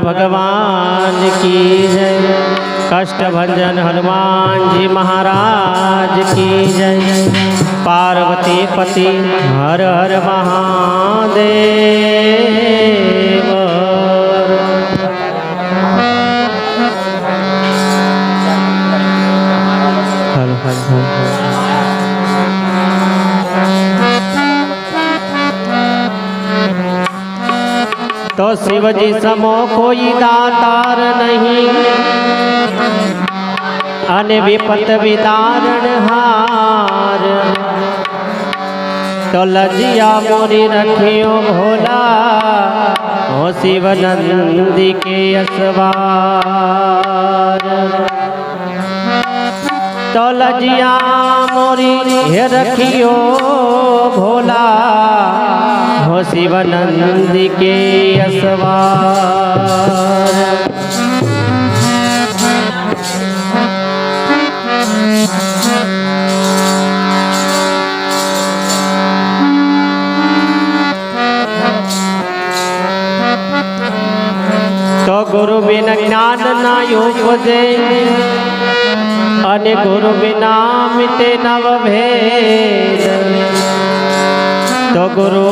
भगवान की जय। कष्ट भंजन हनुमान जी महाराज की जय। पार्वती पति हर हर महादेव। हर हर हर शिव जी समो कोई दातार नहीं। अन विपत विदारण हार। तो लजिया मोरी रखियो भोला। हो शिव नंदी के असवार। तो लजिया मोरी रखियो भोला। शिवानंद के असवार। तो गुरु बिना ज्ञान ना उपजे, अन गुरु बिना मिटे नव भेद। તો ગુરુ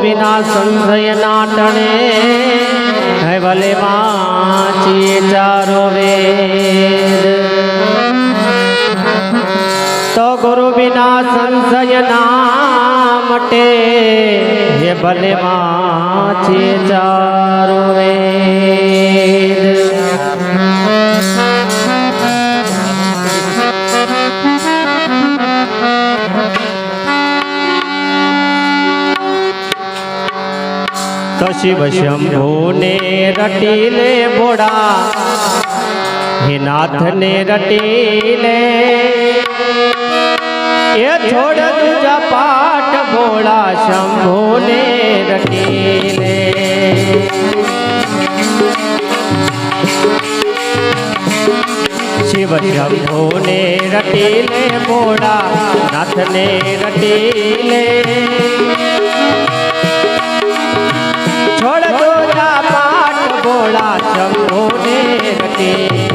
વિના સંશય ના ટણે હે ભલે વાંચીએ ચારો વેદ તો ગુરુ વિના સંશય ના મટે હે ભલે વાંચીએ ચારો વેદ તો શિવ શંભુ ને રટીલે બોડા હે નાથ ને રટીલે એ છોડ તુજા પાઠ બોળા શંભુ ને રટીલે શિવ શંભુ ને રટીલે બોડા નાથ ને રટીલે भोला शंभो देवते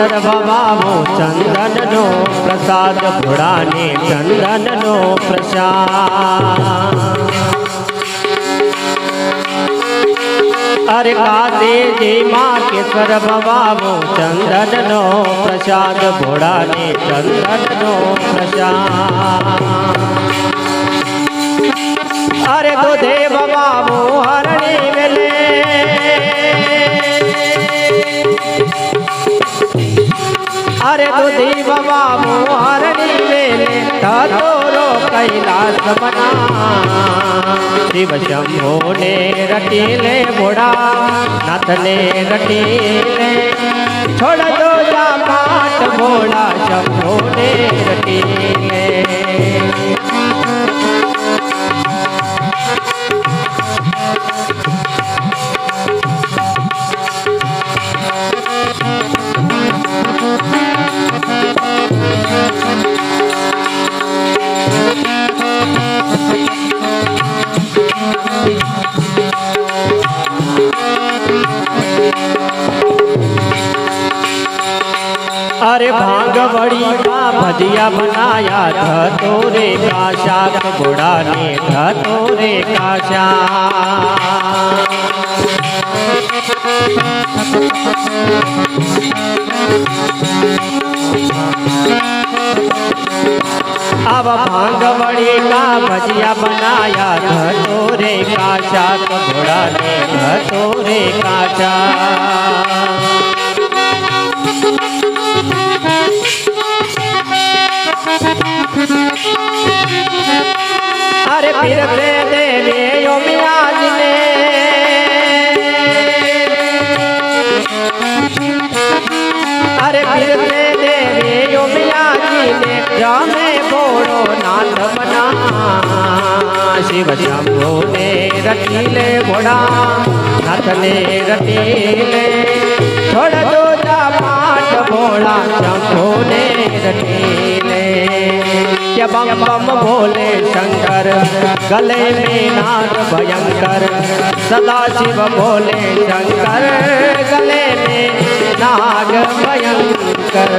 જેમાં કેસર ભવાવો ચંદનનો પ્રસાદ ઘોડાને ચંદનનો પ્રસાદ અરે કાશે જેમાં કેસર ભવાવો ચંદનનો પ્રસાદ ઘોડાને ચંદનનો પ્રસાદ અરે દૂધે ભવાવો હરણી વેલે कैलास बना शिव शंभो ने रटीले बोड़ा नाथ ने रटीले। छोड़ दो जा पाठ बोला शंभो ने रटीले। ગુડિયા બનાયા થતો રે કાશા ઘોડાને થતો રે કાશા આવા ભાંગ વળી કા ભજિયા બનાયા થતો રે કાશા ઘોડાને થતો રે કાશા અરે પીરસે દેવે યોમિયાજને અરે પીરસે દેવે યોમિયાજીને જામે બોડો નાથ બના શિવ શંભુને રટી લે ભોડા હાથને રટી भोला शंभो ने रटीले? बम बम भोले शंकर? गले में नाग भयंकर, सदा शिव भोले शंकर। गले में नाग भयंकर।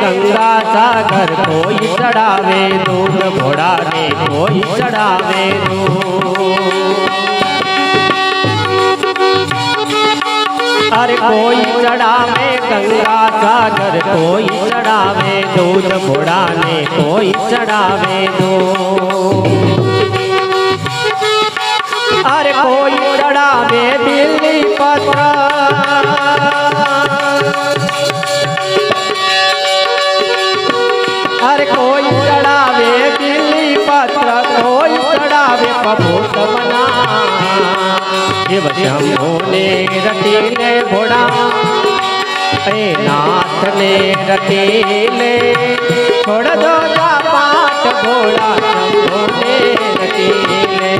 गंगा सागर कोई चढ़ावे दूध घोड़ा ने कोई चढ़ावे हर कोई चढ़ावे, गंगा सागर कोई चढ़ावे दूध घोड़ा ने कोई चढ़ावे दूध हर कोई चढ़ावे दिल्ली पत्र शिव शंभो ने रटीले घोड़ा। हे नाथ ने रटीले छोड़ दो पाठ घोड़ा। शंभो रटीले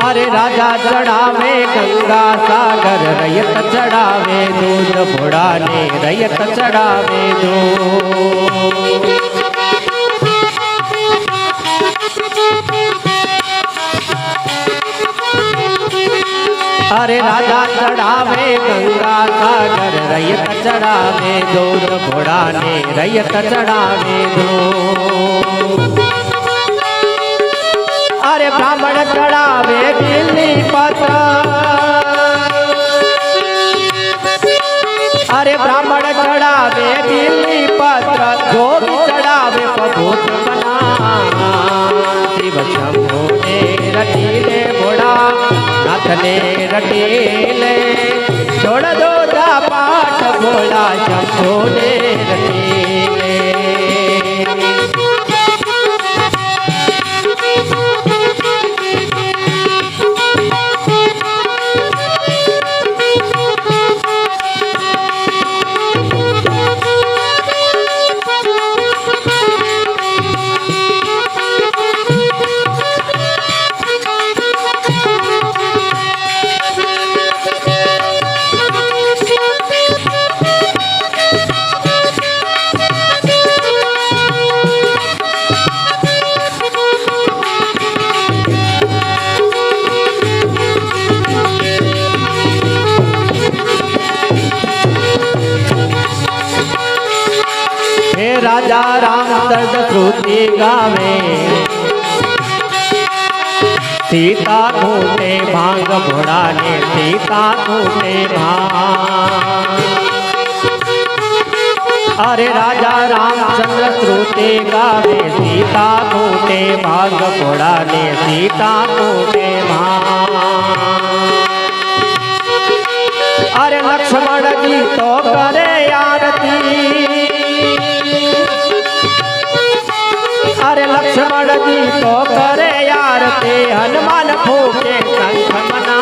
अरे राजा चढ़ावे गंगा सागर, रयत चढ़ावे दूध, घोड़ा ने रयत चढ़ावे दूध। अरे राजा चढ़ावे, गंगा सागर रयत चढ़ावे दूध घोड़ा ने रयत चढ़ावे दो अरे ब्राह्मण चढ़ावे दिल्ली पत्र अरे ब्राह्मण चढ़ावे दिल्ली नाथ ने रटीले छोड़ दो जा पाठ घोड़ा शंभो राजा राम दर्द गावे। सीता घूटे भाँग घोड़ा ने सीता घूटे भाँग। अरे राजा रामचंद्र श्रुति गावे, सीता घूटे भाँग घोड़ा ने सीता घूटे भाँग। अरे लक्ष्मण जी तो करे अरे लक्ष्मण जी तो करे आरती हनुमान फूके शंख मना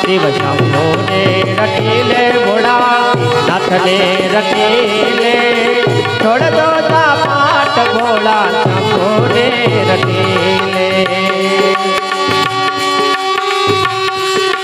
शिव शंभो ने रटीले घोड़ा नाथ ने रटीले छोड़ दो ता पाठ घोड़ा शंभो ने रटीले